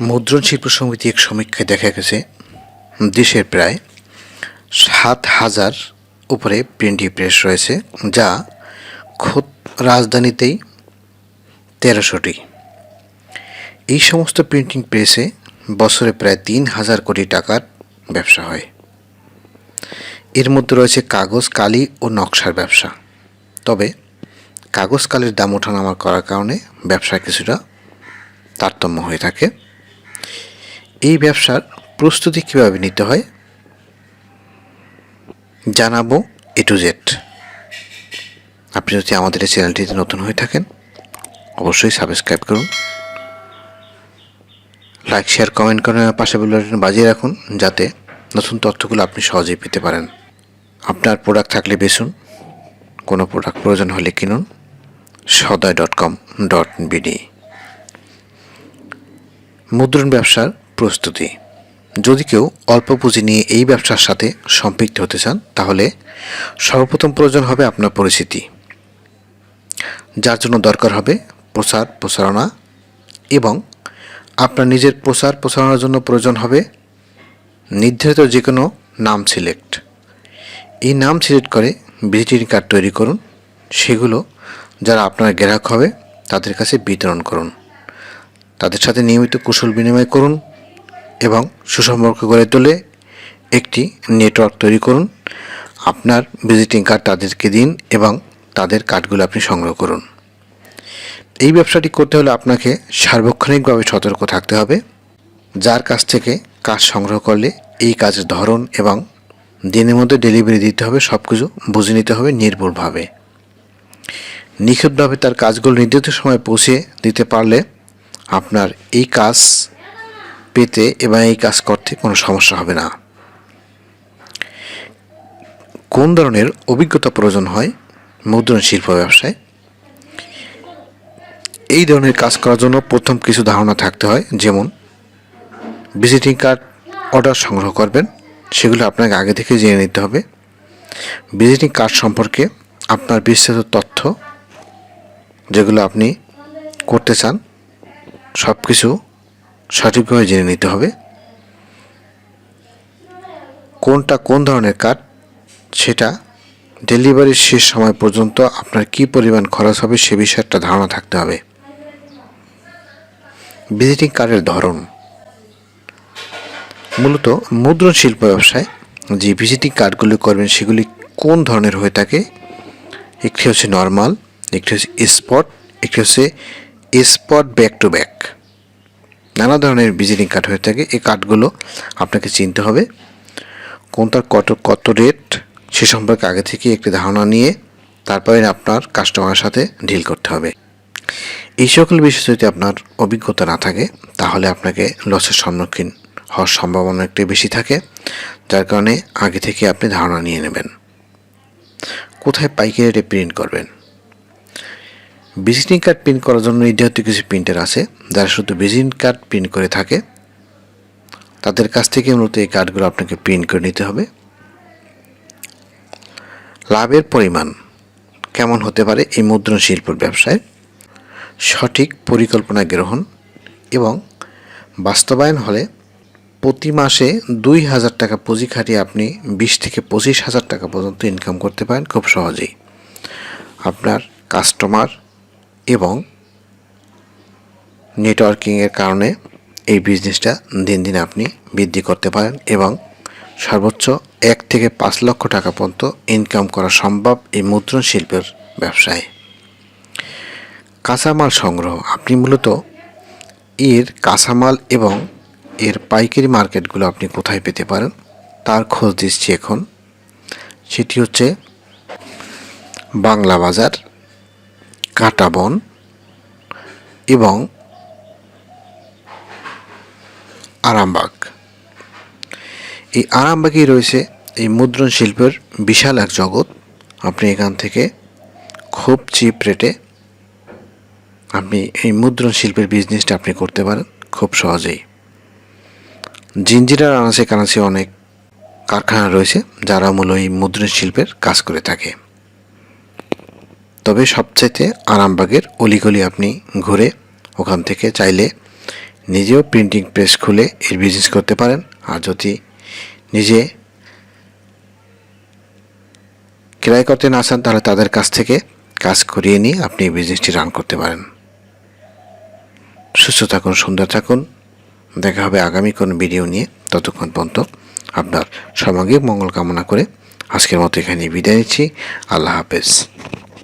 মুদ্রণ শিল্প সমিতি এক সমীক্ষায় দেখা গেছে, দেশের প্রায় সাত হাজার উপরে প্রিন্টিং প্রেস রয়েছে, যা খোদ রাজধানীতেই তেরোশোটি। এই সমস্ত প্রিন্টিং প্রেসে বছরে প্রায় তিন হাজার কোটি টাকার ব্যবসা হয়। এর মধ্যে রয়েছে কাগজ, কালি ও নকশার ব্যবসা। তবে কাগজ, কালির দাম ওঠানামা করার কারণে ব্যবসা কিছুটা তারতম্য হয়ে থাকে। এই ব্যবসার প্রস্তুতি কীভাবে নিতে হয়? জানাব এ টু জেড আপনি যদি আমাদের এই চ্যানেলটিতে নতুন হয়ে থাকেন, অবশ্যই সাবস্ক্রাইব করুন। লাইক শেয়ার কমেন্ট করে পাশে বেলবাটন বাজিয়ে রাখুন, যাতে নতুন তথ্যগুলো আপনি সহজেই পেতে পারেন। আপনার প্রোডাক্ট থাকলে বেছুন কোনো প্রোডাক্ট প্রয়োজন হলে কিনুন। সদয় ডট কম ডট বিডি। মুদ্রণ ব্যবসার প্রস্তুতি। যদি কেউ অল্প পুঁজি নিয়ে এই ব্যবসার সাথে সম্পৃক্ত হতে চান, তাহলে সর্বপ্রথম প্রয়োজন হবে আপনার পরিচিতি। যার জন্য দরকার হবে প্রচার প্রচারণা এবং আপনার নিজের প্রচার প্রচারণার জন্য প্রয়োজন হবে নির্ধারিত যে কোনো নাম সিলেক্ট। এই নাম সিলেক্ট করে ভিজিটিং কার্ড তৈরি করুন। সেগুলো যারা আপনার গ্রাহক হবে, তাদের কাছে বিতরণ করুন। তাদের সাথে নিয়মিত কুশল বিনিময় করুন। এবং সুসম্পর্ক গড়ে তোলে একটি নেটওয়ার্ক তৈরি করুন। আপনার ভিজিটিং কার্ড তাদেরকে দিন এবং তাদের কার্ডগুলো আপনি সংগ্রহ করুন। এই ব্যবসাটি করতে হলে আপনাকে সার্বক্ষণিকভাবে সতর্ক থাকতে হবে। যার কাছ থেকে কাজ সংগ্রহ করলে এই কাজের ধরন এবং দিনের মধ্যে ডেলিভারি দিতে হবে সব কিছু বুঝে নিতে হবে নির্ভুলভাবে। নিখুঁতভাবে তার কাজগুলো নির্দিষ্ট সময় পৌঁছে দিতে পারলে আপনার এই কাজ পেতে এবং এই কাজ করতে কোনো সমস্যা হবে না। কোন ধরনের অভিজ্ঞতা প্রয়োজন হয় মুদ্রণ শিল্প ব্যবসায়? এই ধরনের কাজ করার জন্য প্রথম কিছু ধারণা থাকতে হয়, যেমন ভিজিটিং কার্ড অর্ডার সংগ্রহ করবেন, সেগুলো আপনাকে আগে থেকে জেনে নিতে হবে। ভিজিটিং কার্ড সম্পর্কে আপনার বিস্তারিত তথ্য যেগুলো আপনি করতে চান সব কিছু সঠিকভাবে জেনে নিতে হবে। কোনটা কোন ধরনের কার্ড সেটা ডেলিভারির শেষ সময় পর্যন্ত আপনার কি পরিমাণ খরচ হবে সে বিষয়ে একটা ধারণা থাকতে হবে। ভিজিটিং কার্ডের ধরন। মূলত মুদ্রণ শিল্প ব্যবসায় যে ভিজিটিং কার্ডগুলি করবেন, সেগুলি কোন ধরনের হয়ে থাকে? একটি হচ্ছে নর্মাল, একটি হচ্ছে স্পট, একটি হচ্ছে স্পট ব্যাক টু ব্যাক। নানা ধরনের ভিজিটিং কার্ড হয়ে থাকে। এই কার্ডগুলো আপনাকে চিনতে হবে। কোনটার কত কত রেট সে সম্পর্কে আগে থেকে একটি ধারণা নিয়ে তারপরে আপনার কাস্টমারের সাথে ডিল করতে হবে। এই সকল বিষয়ে যদি আপনার অভিজ্ঞতা না থাকে, তাহলে আপনাকে লসের সম্মুখীন হওয়ার সম্ভাবনা একটু বেশি থাকে। যার কারণে আগে থেকে আপনি ধারণা নিয়ে নেবেন। কোথায় পাইকারি রেটে প্রিন্ট করবেন? ভিজিটিং কার্ড প্রিন্ট করার জন্য নির্ধারিত কিছু প্রিন্টার আছে, যারা শুধু ভিজিটিং কার্ড প্রিন্ট করে থাকে। তাদের কাছ থেকে মূলত এই কার্ডগুলো আপনাকে প্রিন্ট করে নিতে হবে। লাভের পরিমাণ কেমন হতে পারে এই মুদ্রণ শিল্পের ব্যবসায়? সঠিক পরিকল্পনা গ্রহণ এবং বাস্তবায়ন হলে প্রতি মাসে দুই হাজার টাকা পুঁজি খাটিয়ে আপনি বিশ থেকে পঁচিশ হাজার টাকা পর্যন্ত ইনকাম করতে পারেন খুব সহজেই। আপনার কাস্টমার এবং নেটওয়ার্কিংয়ের কারণে এই বিজনেসটা দিন দিন আপনি বৃদ্ধি করতে পারেন এবং সর্বোচ্চ এক থেকে পাঁচ লক্ষ টাকা পর্যন্ত ইনকাম করা সম্ভব এই মুদ্রণ শিল্পের ব্যবসায়। কাঁচামাল সংগ্রহ, আপনি মূলত এর কাঁচামাল এবং এর পাইকারি মার্কেটগুলো আপনি কোথায় পেতে পারেন? তার খোঁজ দিচ্ছি এখন। সেটি হচ্ছে বাংলা বাজার। কাটাবন এবং আরামবাগ। এই আরামবাগেই রয়েছে এই মুদ্রণ শিল্পের বিশাল এক জগৎ। আপনি এখান থেকে খুব চিপ রেটে আপনি এই মুদ্রণ শিল্পের বিজনেসটা আপনি করতে পারেন খুব সহজেই। জিঞ্জিরার আনাচে কানাচে অনেক কারখানা রয়েছে যারা মূল এই মুদ্রণ শিল্পের কাজ করে থাকে। তবে সবচাইতে আরামবাগের অলিগলি আপনি ঘুরে ওখান থেকে চাইলে নিজেও প্রিন্টিং প্রেস খুলে এর বিজনেস করতে পারেন। আর যদি নিজে ক্রয় করতে না চান, তাহলে তাদের কাছ থেকে কাজ করিয়ে নিয়ে আপনি বিজনেসটি রান করতে পারেন। সুস্থ থাকুন, সুন্দর থাকুন। দেখা হবে আগামী কোনো ভিডিও নিয়ে। ততক্ষণ পর্যন্ত আপনার সামগ্রিক মঙ্গল কামনা করে আজকের মতো এখানে বিদায় নিচ্ছি। আল্লাহ হাফেজ।